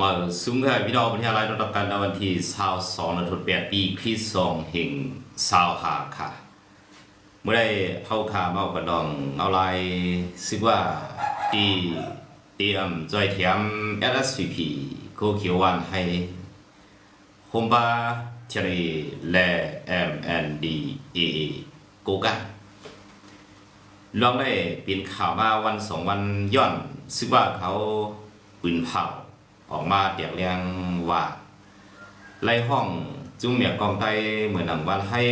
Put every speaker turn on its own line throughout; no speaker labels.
มาซุ้มค่ะพี่น้องประเทศไทยรับกันในวันที่22นทุนแปดปีคริสต์สองแห่งสาวหาค่ะ เมื่อได้เข้าขาเมากระดองเอาลายซึกว่าตีเตรียมจอยเทียม SSVP โคเขียววันให้คมบาเชรีและ MNDAA โกกันลองได้เป็นข่าวมาวันสองวันย้อนซึ่งว่าเขาปืนเผา ออกมาเตียกเรียงว่าไล่ห้องจุ้มเมียกองไตเหมือนหนังวันให้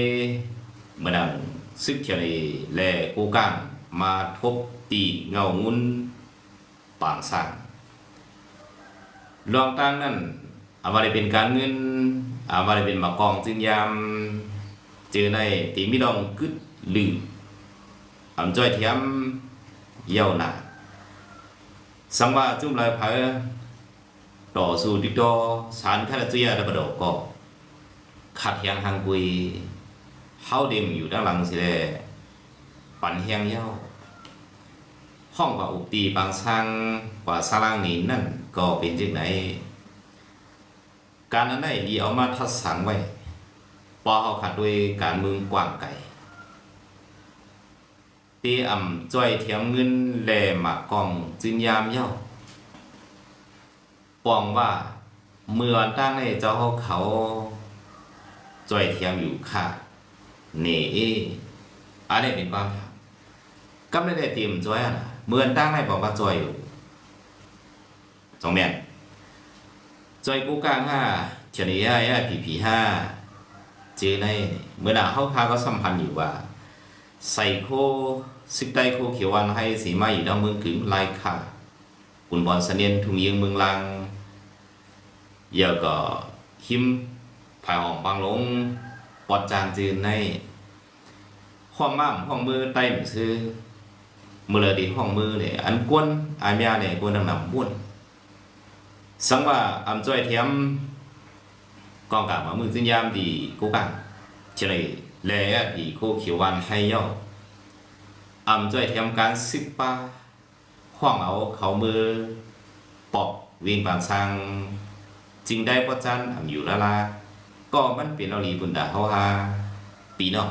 เหมือนหนังซึกเทียนีแลกูก้างมาทบตีเงางุนปางสร้างลองตั้งนั้นอามาได้เป็นการเงินอามาได้เป็นมากองจึงยามเจอในตีมิดองกึดลือ ẩm chơi thiếm yêu nà sang ba chúng lại phải đổ dù đi đo sản khá là tuy là bắt đầu có khát hiang hàng quỳ hao đêm อยู่ด้านหลังสิเลปั่นเฮียงเย้าห้องกว่าอุปตีบางสร้างกว่าสร้างนี้นั่นก็เป็นจึงไหน การนั้นได้ดีเอามาทัดสังไว้ปอเขาขัดด้วยการเมืองกว้างไกลตีอ่ำจ้อยเทียมเงินแลหมากกองจึงยามเย้า ปองว่าเมื่อตั้งในเจ้าเขาจ้อยเทียมอยู่ค่ะเน่เออันนี้เป็นความถามก็ไม่ได้เตรียมจ้อยอะนะเมื่อตั้งในบอกว่าจ้อยอยู่สองแม่นจ้อยกูกลางห้าเฉลี่ยห้าผีผีห้าเจอในเมื่อหน้าเขาคาก็สัมพันธ์อยู่ว่า ใส่โคซึกได้โคเขียววันให้สีมาอยู่ดังเมืองขึงลายค่ะ กุนบอลเสนียนทุงยิงเมืองลังเยอะก็หิมผายหองบางลงปอดจานจืนในห้องม่ามห้องมือใต้หมือซื้อมือเลยดีห้องมือเนี่ยอันกวนอายเมียเนี่ยกวนดังหนำบ้วนสังว่าอำจ้อยเทียมกองกาบมามือจึงยามดีกูกังเฉลย lẽ thì cô kiểu văn hay nhau ẩm cho thêm cán sức ba khoảng áo khẩu mưa bọc viên bàn sang chính đây có chăn ẩm dụ la la có mất biển ข้องเอาเขามือปอบวิ่งบางชังจริงได้พ่อจันอำอยู่ละลาก็มันเป็นเอาลีบุญดาเฮาฮาปีนอก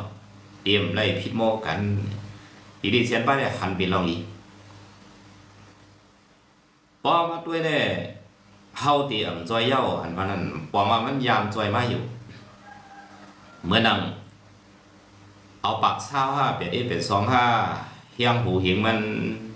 เตรียมไล่พิษโมกันอีดีเซียนป้าเนี่ยหันเป็นเราลีปอมาด้วยเนี่ยเฮาตีอำจอยเย้าอันวันนั้นปอมามันยามจอยมาอยู่เมื่อนังเอาปากเช้าห้าเป็นเอเป็นสองห้าเฮียงหูเหิงมัน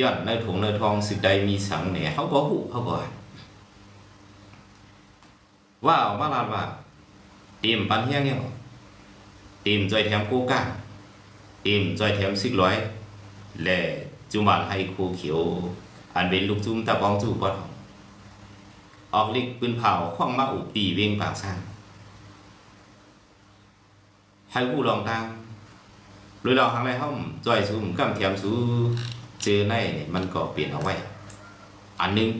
ย้อนในถุงในทองสิใดมีสังเหน่เขาก็หูเขาก็อ่าว่าเอามาลาดว่าเตรียมปันเฮียงเนี่ยเตรียมจอยแถมกูก้าเตรียมจอยแถมสิกร้อยและจุมันให้ครูเขียว อันเป็นลูกจุ้มตะบองจูปอดออกลิกปืนเผาคว้างมาอุบตีเวียงปากสร้าง hai vụ lòng tang lối đầu hàng này เจอไล่เนี่ยมันก็เปลี่ยนเอาไว้ อันนึง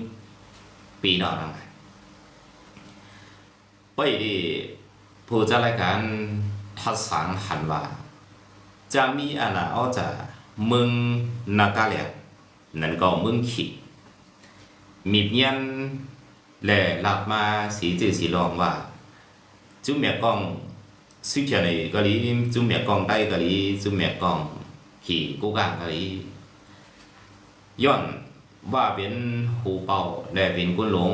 ปีนอกนั่นไปดีผู้จัดรายการทัดสัหันว่าจะมีอะไรเอาจะมึงนากาเลียนั่นก็มึงขีดมีเยันและหลับมาสีจืดสีรองว่า จุ่มเม่กองซึ่เขียนในก็รีจุ่มเม่กองใต้ก็รีจุ่มเม่กองขี่กูกางก็รี ย้อนว่าเป็นหูเป่าและเป็นกุนหลง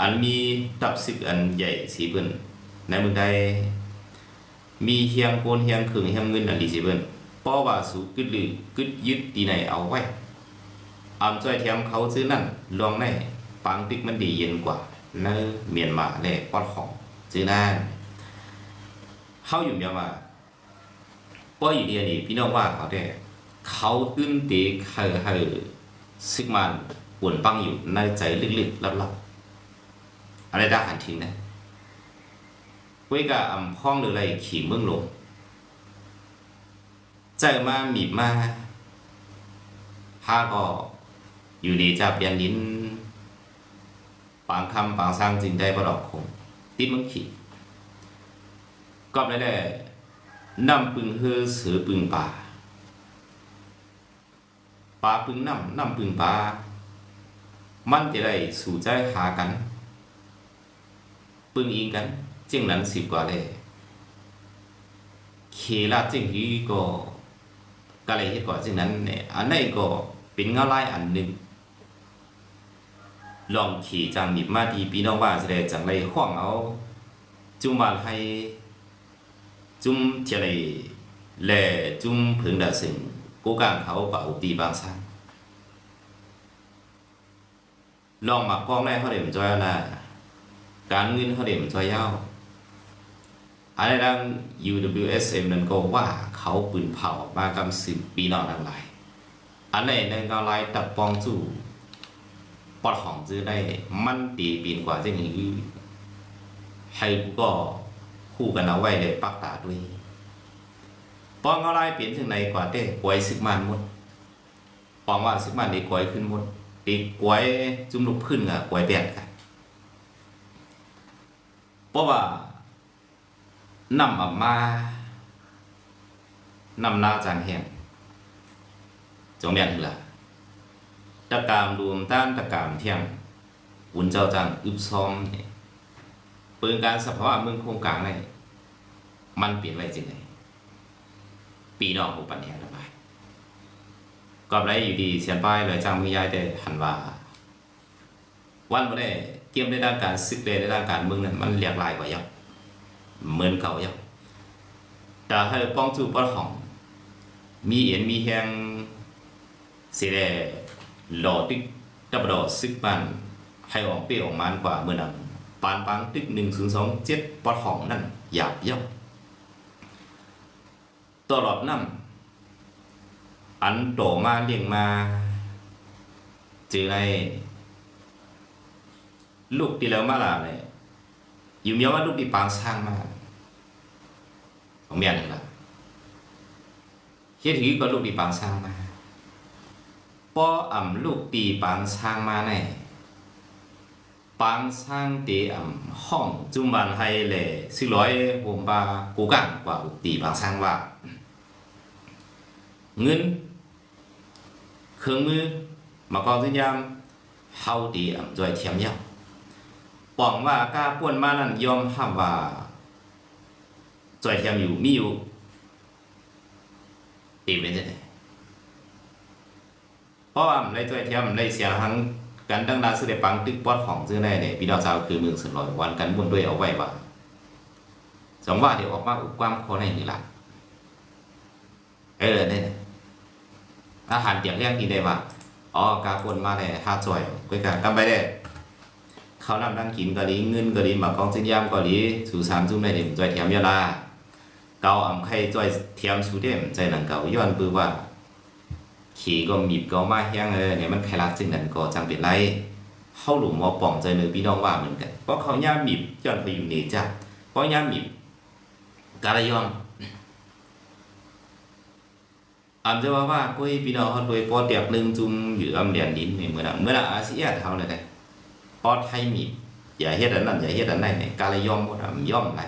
อันมีตับสิกอันใหญ่สีเปิ้นในเมืองไทยมีเฮียงโกนเฮียงขึงเฮียงเงินอันดีสีเปิ้นเพราะว่าสูกึดลือกึดยึดตีไหนเอาไว้อำจ้อยเทียมเขาซื้อนั่นลองในปังติ๊กมันดีเย็นกว่าในเมียนมาและปอดของซื้อนั่นเขาอยู่เมียนมาป้ออยู่เดียนี่พี่น้องว่าเขาได้ เขาตื้นตีเขาเขาซึกมันปวนปังอยู่ในใจลึกๆลับๆอะไรได้หันทิ้งนะกุ้ยกะอ่ำพ้องหรืออะไรขี่เมืองลงใจมาหมีมาฮาก็อยู่ดีจะเปลี่ยนลิ้นปางคำปางสร้างจริงได้ประดอกคงติดมึงขี่ก็ได้ได้นำปึงเฮือสือปึงป่า ปลาปึงน้ำน้ำปึงปลา มันจะได้สู่ใจหากัน ปึงอิงกันจึงนั้นสิบกว่าเลยเคลาจึงฮีก็ก็เลยเฮ็ดก่อนจึงนั้นเนี่ยอันนี้ก็เป็นเงาลายอันหนึ่งลองขี่จังหนิบมาดีพี่น้องว่าจะได้จังไรห้องเอา จุ่มบาให้จุ่มเจเลยแลจุ่มผึงดาสึง กูกางเขาเป่าตีบางซังลองมากองแรกเขาเดี๋ยวมันจอยนะการเงินเขาเดี๋ยวมันจอยยาอันนี้ดัง UWSM นั่นก็ว่าเขาปืนเผามากำสิบปีนอกทั้งหลายอันนี้นั่นก็ไล่ตับปองจู่ปอดของซื้อได้มันตีปีนกว่าจะมีให้กูก็คู่กันเอาไว้เลยปักตาด้วย ปองอะไรเปลี่ยนถึงไหนกว่าเต้กวยซึกมันหมดปองว่าซึกมันดีกวยขึ้นหมดตีกวยจุ่มลูกพื้นกับกวยแบดกันเพราะว่านำออกมานำหน้าจางแห่งจงแม่นหรอล่ะตะกามรวมต้านตะกามเที่ยงอุ่นเจ้าจังอึบซ้อมเนี่ยปืนการสภาวะเมืองโครงกลางเนี่ยมันเปลี่ยนไปจริงไง ปีนอกอุปัญญาระบายก็ไรอยู่ดีเสียนป้ายเลยจังมือยายแต่หันว่า วันบ่ได้เกี่ยมในด้านการซึกเลยในด้านการเมืองนั้นมันหลากหลายกว่าเยับเหมือนเก่าเยับแต่ให้ป้องจูป้อของ มีเอ็นมีแหงสิได้หล่อตึกดับดอซึกปันให้ออกเปรี้ยวออกมานกว่าเมื่อนั้นปานปังตึกหนึ่งศูนย์สองเจ็ดปอดของนั่นหยาบย่อม ตลอดนั่นอันโตมาเลี้ยงมาเจอไรลูกที่แล้วมาล่ะเนี่ยอยู่เมียว่าลูกที่ปางสร้างมาของเมียนี่ล่ะเฮ็ดถือก็ลูกที่ปางสร้างมาปออ่ำลูกตีปางช้างมาแน่ปางช้างตีอ่ำห้องจุมบันให้แหล่สิร้อยผมปากูกังกว่าตีปางช้างว่า เงิน เครื่องมือมากองสิยามเฮาตีอ่ำจอยเทียมเยาปองว่ากล้าป่วนมานั่นยอมห้ามว่าจอยเทียมอยู่มีอยู่ตีเป็นจังไดเพราะว่ามันได้ตัวเทียมมันได้เสียทั้งการตั้งดานสุดปังตึกปอดของซึ่งได้เนี่ยพี่น้องชาวคือเมืองสุดลอยวันกันบุญด้วยเอาไว้ว่าสองว่าเดี๋ยวออกมาอุกความคนในนี่ละเออเนี่ย อาหารเตียงเรียกกินได้ว่าอ๋อกาปนมาเนี่ยห้าจอยก้ยกันกำไปได้เขานำนั่งกินกะลีเงินกะลีหมากองจิ้นยามกะลีสู่สามจุ่มในเด่มจอยเทียมยาลาเกาอ่ำไข่จอยเทียมสู่เด่มใจหนังเก่าย้อนปือว่า ขี่ก็มีบก็มาแห้งเออเนี่ยมันใครรักจึงนั้นก็จังเป็นไรเข้าหลุมว่าป่องใจเนื้อพี่น้องว่าเหมือนกันเพราะเขาย่ามีบย้อนไปอยู่เนจ้าเพราะย่ามีบกาลยอง อำจะว่าว่ากุ้ยพี่น้องเขาโดยปอเตียบหนึ่งจุ่มอยู่อำเดียนดินเนี่เมื่อนเมื่อนอาเซียนเท่าเลยได้ปอไทยมีอย่าเฮ็ดอันนั้นอย่าเฮ็ดอันนั้นเนี่ยกาลยองหมดอะมันย่อมไร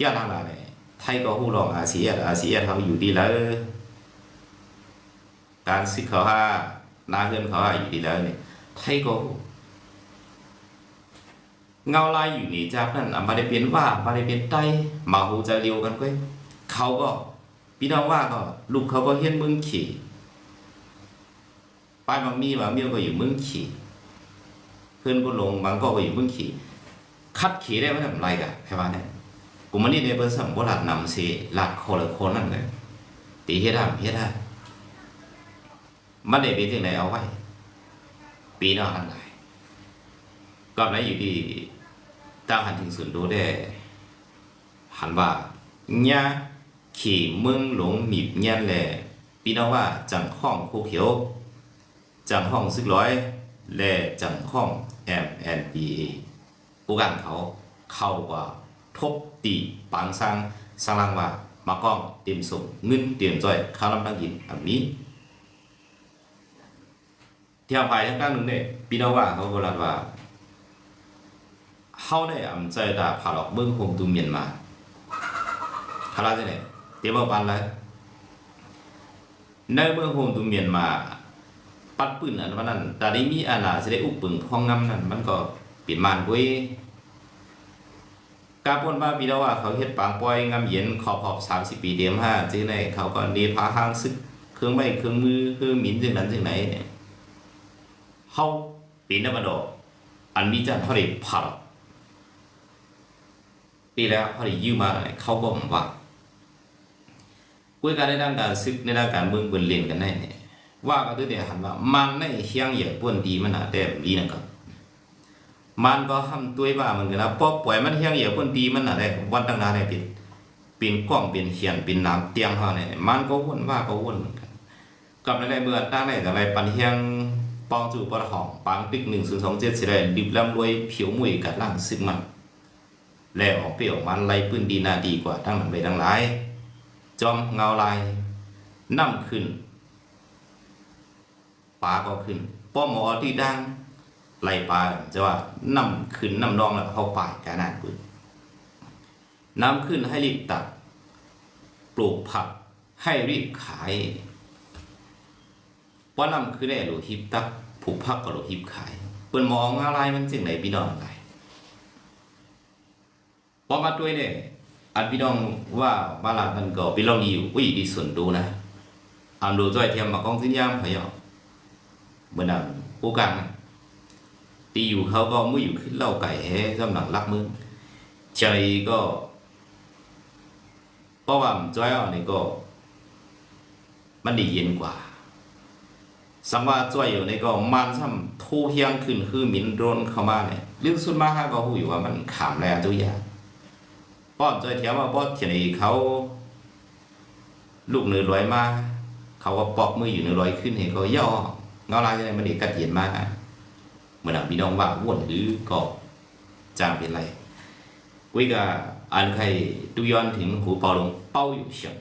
ย่าทางไรเนี่ยไทยก็ฮู้รองอาเซียนอาเซียนเขาอยู่ดีแล้ว การสิเขาห้านาเฮือนเขาห้าอยู่ดีแล้วเนี่ยไทยก็เงาลายอยู่นี่จากนั้นอะมาได้เป็นว่ามาได้เป็นไตมาหูใจเร็วกันก้ยเขาก็ พี่น้องว่าก็ลูกเขาก็เฮ็ดมึงขี่ป้ายบางมีบางเมียวก็อยู่มึงขี่เพื่อนก็ลงบางก็ก็อยู่มึงขี่คัดขี่ได้ไม่ทำไรกันใช่ไหมเนี่ยกูมันนี่ในเบอร์สัมบูรณ์นำสิหลัดโคละคนนั่นเลยตีเฮ็ดได้เฮ็ดได้มันได้เป็นที่ไหนเอาไว้ ปีนอกทันไหนก็ไหนอยู่ดีตั้งหันถึงส่วนดูได้หันว่าญ่า ขี่เมืองหลงหมีบเงี้ยนแหละปีน้องว่าจังห้องคู่เขียวจังห้องซึกร้อยและจังข้อง MNDA ผู้กันเขาเข้ากว่าทบตีปางสังสังลังว่า มากล้องเตรียมส่งเงินเตรียมจ่อยข้าวลำตังกินอันนี้เที่ยวไปทั้งกลางหนึ่งเนี่ยพี่น้องว่าเขาก็รัดว่าเขาได้อำใจดาผ่าหลอกเมืองคงตูเมียนมาคาราจะไหนเตรีย มเอาปันแล้วในเมืองคงตูเมียนมาปัดปืนอันวันนั้นแต่ได้มีอาณาสิได้อุปปึงพ้องงำนั้นมันก็เปลี่ยนมานเว้ยกาปนว่าพี่น้องว่าเขาเฮ็ดปางปอยงำเย็นขอบขอบ30ปีเดียมห้าจึงได้เขาก็เนพาห้างซึกเครื่องไม้เครื่องมือเครื่อหมินจึงนั้นจึงไหนเนี่ยเฮาปีนำมาดอกอันมีจันเขาได้ผ่าปีแล้วเขาได้ยืมมาเนี่ยเขาก็บอกว่า คุยกันในด้านการซึกในด้านการเมืองเบิ่นเล่นกันได้เนี่ยว่าก็ตัวเดียวหันว่ามันในเฮียงเหยียบป่วนดีมันหาแต่ดีนั่นก็มันก็ทำตัวว่ามันก็นนะพอปล่อยมันเฮียงเหยียบป่วนดีมันหาได้วันตั้งนานได้เป็นเป็นกล้องเป็นเขียนเป็นน้ำเตียงเฮาเนี่ยมันก็วุ่นว่าก็วุ่นเหมือนกันกับในในเมื่อตั้งในแต่ไรปันเฮียงปองจูปอหองปางปิก1027สิได้ดิบลำรวยผิวมุยกัดล่างซึกมันแล้วออกเปรี้ยวมันไล่ปืนดีนาดีกว่าทั้งนั้นไปทั้งหลาย จอมเงาลายน้ำขึ้นปลาก็ขึ้นป้อหมอที่ดังไล่ปลาจะว่าน้ำขึ้นน้ำนองแล้วเขาป่ายขนาดปืนน้ำขึ้นให้รีบตัดปลูกผักให้รีบขายเพราน้ำขึ้นได้หลูฮิบตักผูกผักก็หลูฮิบขายเปิ่นมองอะไรมันจึงไหนพี่น้องอะไรพอมาด้วยเนี่ย อันพี่น้องว่าบาลาดมันก็พี่น้องอยู่อุ้ยดีส่วนดูนะอันดูจ้อยเทียมมากองสิ้นยามพะเยาเมื่อนั้นผู้กันตีอยู่เขาก็มืออยู่ขึ้นเล่าไก่แฮ่กำลังรักมึงใจก็เพราะว่ามันจ้อยอะนี่ก็ มันดีเย็นกว่าสังว่าจ้อยอยู่นี่ก็มันซ้ำทูเฮียงขึ้นคือมินโดนเข้ามาเนี่ยเรื่องสุดมากฮะก็หูอยู่ว่ามันขามแล้วตัวอย่าง ป้อนจอยเทียมว่าป้อนเทียเขา ลูกเนื้อร้อยมา เขาก็ปอกมืออยู่เนื้อร้อยขึ้นเห็นเขาย่อเงาลายอะไรมันเอกกัดเย็นมาเหมือนพี่น้องว่าว่นหรือก็จางเป็นไรกุยกับอันใครดูย้อนถึงหูเปาลงเป้าอยู่เฉียง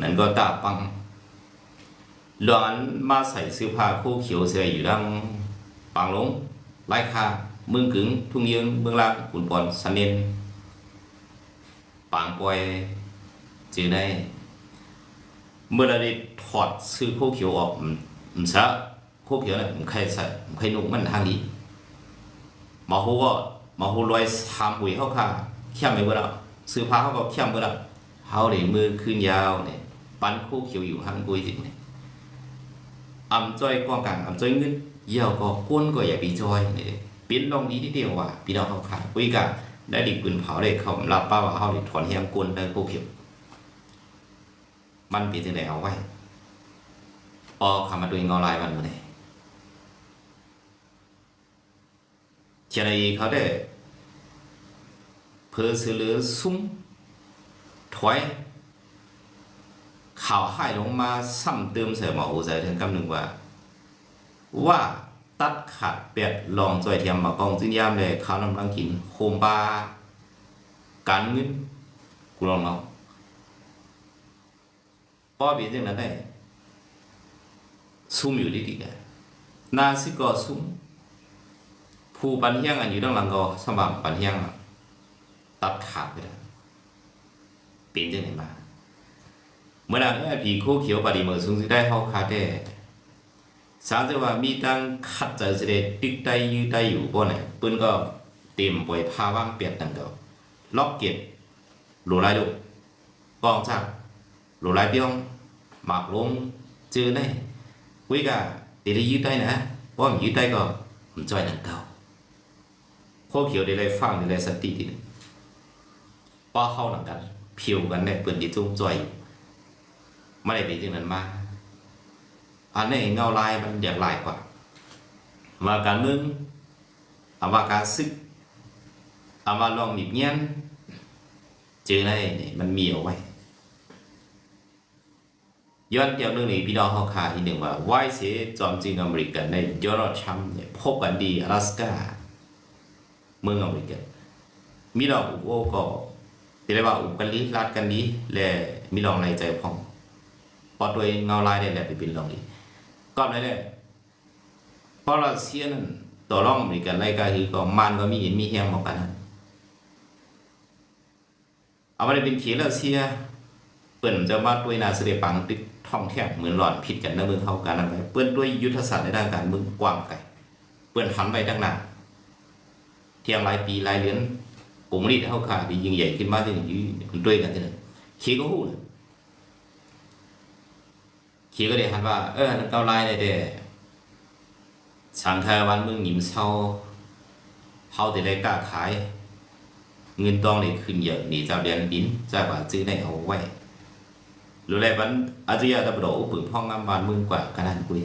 นั่นก็ตาปังหลอนมาใส่เสื้อผ้าคู่เขียวเสื้ออยู่ดังปังลงไล่คาเมืองกึงทุ่งยืงเมืองลางขุนปอนสันเนน ปางปอยจือได้เมื่อเราได้ถอดเสื้อคู่เขียวออกมันซะโคเขียวเนี่ยผมใครใส่ผมใครนุ่งมันทางดีหมอฮูก็หมอฮูลอยทำหุยเข้าค่ะเข้มไปเมื่อแล้วซื้อผ้าเขาก็เข้มเมื่อแล้วเขาเลยมือขึ้นยาวเนี่ยปั้นโคเขียวอยู่ห้างกุยจริงเนี่ยอำจ้อยกองกลางอำจ้อยเงินเยี่ยวก็ก้นก็อย่าปีจอยเนี่ยปิ้นลองดีที่เดียวว่าพี่น้องเขาขาดกุยกัน ได้ดิปืนเผาเลยเขารับป้าว่าเขาเลยถอนเฮียงก้นได้โคกเขียวมันป็นจังไดเอาไว้พอคำมาดูงอลายมันมาเนี่ย cho nên เขาได้เพื่อซื้อหรือซุ้มถอยข่าวให้ลงมาซ้ำเติมใส่หมอหูใจถึงกำหนึ่งว่า ว่า ตัดขาดเปียดลองจอยเทียมมากองจึงยามเลยข้าวนำลังกินโคมบาการเงินกูลองเนาะป้อบีจังนั้นได้ซุ่มอยู่ดีๆกันนาซิก็ซุ่มผู้ปันเฮียงอันอยู่ด้านหลังก็สมัครปันเฮียงตัดขาดไปแล้วเป็นจังไหนมาเมื่อนั้นไอ้ผีคู่เขียวปฏิเมื่อสูงสิได้เข้าคาได้ สามจะว่ามีตั้งคัดใจเสด็จตึกได้ยืดได้อยู่บ่ไหนปืนก็เต็มปล่อยพาว่างเปลี่ยกตังเดียวล็อกเก็ตหลูไรดุกองจักหลูไรเปียงหมากลงเจอได้วิกาตีได้ยืดได้นะเพราะมันยืดได้ก็มันจ่อยนังเก่าพวกเขียวได้ไรฟังได้ไรสติดีป้าเข้าหนังกันเพียวกันในเปื่อนดีทุ่งจ่อยไม่ได้เป็นอย่างนั้นมา อันนี้เงาลายมันอยากลายกว่าวาการมึงอาวาการซึกอาวาลองหนีบเงี้ยนเจออะไรนี่มันมีเอาไว้ย้อนเกี่ยวเรื่องนี้พี่น้องเขาคาอีกหนึ่งว่าวายเสียจอมจริงอเมริกันในยอร์ชัมเนี่ยพบกันดีอลาสกาเมืองอเมริกันมีดอกอุโอก็ตีได้ว่าอุกันนี้ลาดกันนี้และมีลองในใจพองพอตัวเงาลายได้แหละไปเป็นลองนี้ ก็เลยเนี่ยพรัสเซียนั้นต่อรองมริกันรายการคือก็มันก็มีเห็นมีแฮงเหมือนกันนะเอามาได้เป็นเขียนรัสเซียเปิ้นจะมาด้วยนาเสด็จปังติดท่องแทบเหมือนหลอนผิดกันในเมืองเฮากันนั่นไปเปิ้นด้วยยุทธศาสตร์ในด้านการเมืองกว้างไกลเปิ้นหันไปทางหน้าเที่ยงหลายปีหลายเดือนกลุ่มนี้เฮาขาดียิ่งใหญ่ขึ้นมาถึงยืนด้วยกันจังขี้ก็ฮู้นะ ขีก็ได้หันว่าเออนั่นเก้าลายได้แต่สังคาวันมืองหยิมเซาเฮาได้ได้กล้าขาย เงินตองนี่ขึ้นเยอะนี่เจ้าเดียนดินจ้าว่าซื้อได้เอาไว้รู้แล้วมันอาจจะดับโดปืนพ่องงามบานมึงกว่าขนาดกุย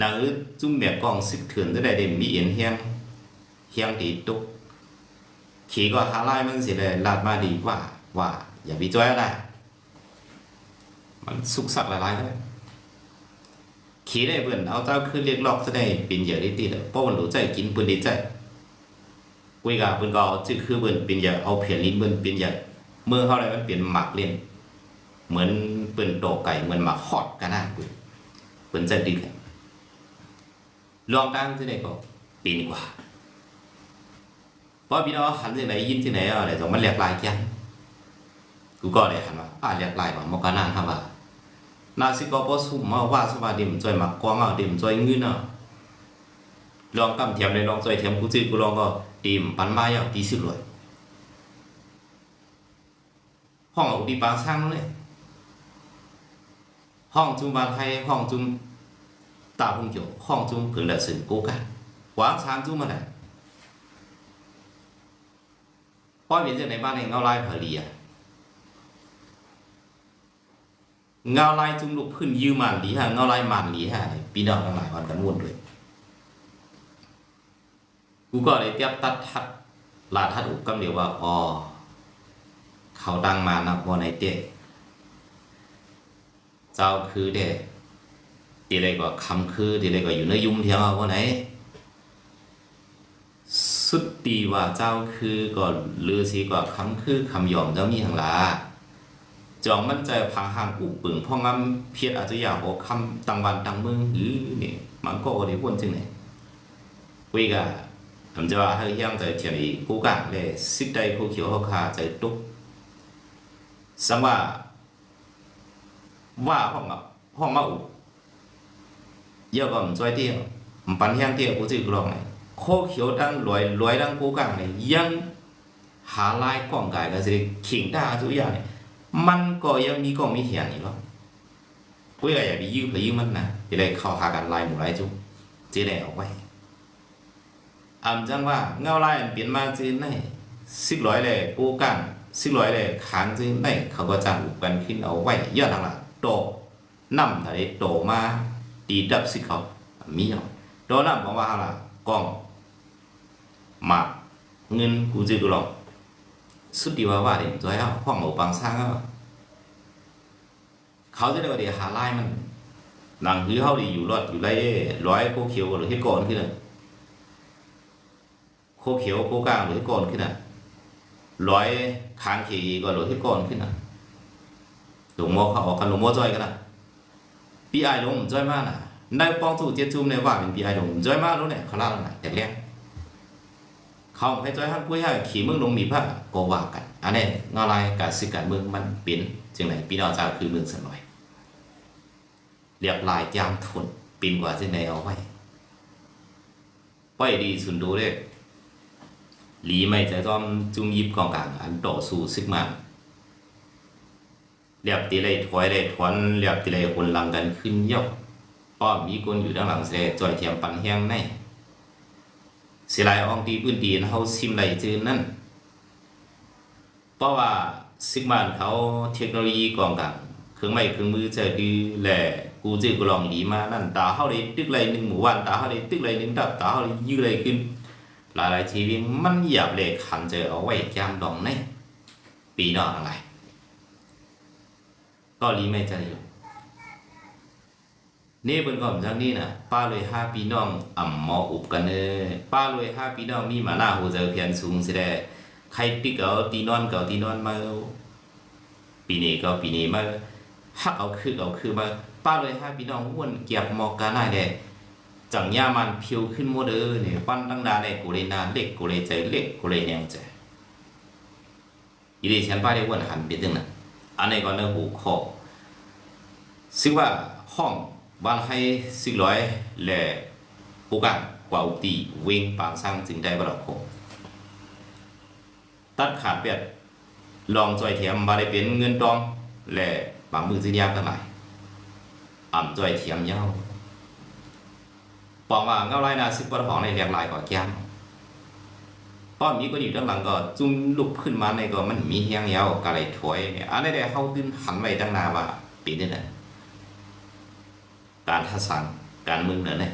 นางอึจุ่มแบบกองสึกเถื่อนจะได้เด่นมีเอียนเฮียงเฮียงตีตุกขี่ก็หาไล่มันสิเลยลาดมาดีว่าว่าอย่าไปจ้อยได้มันสุกสักหลายๆเลย ขี่ได้เพื่อนเอาเจ้าขึ้นเรียกลอกจะได้เป็นเยอะได้ตีเลยเพราะมันรู้ใจกินปืนดีใจกุยกาปืนก็เอจื้อคือเปืนเป็นเยอะเอาเพียนลิ้นเปืนเป็นเยอะเมื่อเขาได้มันเปลี่ยนหมักเล่น เหมือนเปืนโตไก่เหมือนหมาฮอดกันนะคุณเปืนจดึกอะลองตั้งที่ไหนก็ปีนกว่าเพราะพี่น้องหันที่ไหนยินที่ไหนอะไรสองมันแหลกลายแก่กูก็เลยหันว่าป้าแหลกลายว่ามกนานทำว่า นาซิก็พอสุ่มมาว่าสว่าดิมจอยหมักกวางเอาดิมจอยเงินอะลองกำเทียมเลยลองจอยเทียมกูจื้อกูลองก็ดิมปันมาอย่างตีสิบเลยห้องอาดีปางช่างเลยห้องจุมบานไทยห้องจุมตาพงโจห้องจุมผืนละสื่อกูกันหวางช้างจุมมาไหนป้อยเป็นจากในบ้านในเงาลายผาเลีย เงาลายจุมลูกพื้นยืมมันหลีฮะเงาลายมันหลีฮะปีดอกทั้งหลายวันกันวนด้วยกูก็เลยเตียบตัดทัดลาทัดอุกกำเดียวว่าอ๋อเขาดังมานับวันในเตะเจ้าคือเด้ตีเลยก็คำคือตีเลยก็อยู่ในยุ่มเทียงเอาวันไหนสุดตีว่าเจ้าคือก็ลือสีก็คำคือคำยอมเจ้ามีทางลา จองมันใจพาหางอุปึงพ่องำเพียรอาจจะอยากโอกคำตังวันตังเมืองหรือเนี่ยมันก็ได้พ้นจึงไหนคุยกับผมจะว่าให้เฮียงใจเทียนอีกูกังเลยสิได้กูเขียวเขาคาใจตุกสังว่าว่าห้องอะห้องมาอุเยอะก็มันช่วยเที่ยวมันปันเฮียงเที่ยวกูจือกลองไงโคเขียวดังรวยรวยดังกูกังเนี่ยยังหาลายกล้องกายก็สิขิงตาทุกอย่างเนี่ย มันก็ยังมีกล้องมีเหียนอีกหรอกกูอยากอย่าไปยืมไปยืมมันนะจะได้เข้าหากันลายหมู่ลายจุจะได้เอาไว้อำจังว่าเงาลายเปลี่ยนมาจื้อในสิบร้อยเลยกูกังสิบร้อยเลยค้างจื้อในเขาก็จะอุปกันขึ้นเอาไว้ย้อนหลังละโตนำทะเลโตมาตีดับสิเขามีเนาโดนนำบอกว่าล่ะกล้องหมาเงินกูจื้อกูหรอก สุดดีว่าว่าเด็กตัวเอาห้องหมูปังสร้างเอาเขาจะได้ว่าเดี๋ยวหาไล่มัน หลังคือเขาดีอยู่รอดอยู่ไรร้อยโคเขียวหรือเฮ็ดก่อนขึ้นน่ะโคเขียวโคกลางหรือเฮ็ดก่อนขึ้นน่ะร้อยคางขี่ก็หรือเฮ็ดก่อนขึ้นน่ะหลวงโมเขาออกกันหลวงโมจอยกันนะปีไอลวงจอยมากน่ะในปองถูกเจ็ดจุ่มในว่าเป็นปีไอลวงจอยมากรู้เนี่ยเขาเล่าแล้วนะแต่แรก เขาให้จ้อยห้างกุ้ยให้ขี่เมืองลงมีผ้าก็ว่ากันอันนี้เงาลายการสิการเมืองมันเป็นจึงไหนปีนอเจ้าคือเมืองสนอยเรียบลายยามทนปีนกว่าจึงไหนเอาไว้ป้อยดีสุดดูเด้หลีไม่จะต้อมจุ่มยิบกองกลางอันต่อสู้ซึกมาเรียบตีเลยถอยเลยถอนเรียบตีเลยคนหลังกันขึ้นยกป้อมมีคนอยู่ด้านหลังเสจอยเทียมปันแห้งในเสียลายอองตีพื้นดีนเฮาซิมไหลจืนนั่นเพราะว่าซิกมานเขาเทคโนโลยีกองกลางเครื่องไม้เครื่องมือจะดีแหละกูจื้อกูลองดีมานั่นตาเฮาได้ตึกไหลหนึ่งหมู่วันตาเฮาได้ตึกไหลหนึ่งดับตาเฮาได้ยื้อไหลขึ้น หลายหลายๆชีวิตมันหยาบเลยขันเจอเอาไว้จามดองในปีนอกอะไรก็ลีไม่ใจอยู่ นี่เป็นก่อนจากนี้นะป้าเลยห้าพี่น้องอ่ำหมออุบกันเนอป้าเลยห้าพี่น้องมีมาหน้าหูเจอเพียนสูงสิได้ใครปิกเอาตีนอนเก็เอาตีนอนมาปีนี้ก็ปีนี้มาฮักเอาคือเอาคือมาป้าเลยห้าพี่น้องอ้วนเกียบหมอกกันได้แดจังย่ามันเพียวขึ้นหมดเด้อเนี่ยปั้นตั้งดาได้กูเลยนาเล็กกูเลยใจเล็กกูเลยแนงใจอีเดชันป้าได้อ้วนหันไปตึงน่ะอันนี้ก็เนื้อหูคอซึ่งว่าห้อง บ้านให้สิร้อยแหล่ผู้กันกว่าอุตีเวงปางสร้างจึงได้บรรคงตัดขาดเปียดลองจอยเทียมบาได้เป็นเงินดองแหล่บางมือสิยากันไหลายอ่ำจอยเทียมเย้าปองว่าเงาไรนาสิบปรของในเรียงลายกว่าแก้มป้อมมีก็อยู่ด้านหลังก็จุ้มลุกขึ้นมาในก็มันมีเฮียงเย้ากะไรถอยเนี่ยอันนี้ได้เข้าตื้นหันไว้ตั้งนาว่าปีนี้นะ การทัศน์การเมืองนั่นแหละ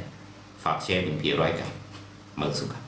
ฝากแชร์เป็นพี่ร้อยกันเมืองสุขครับ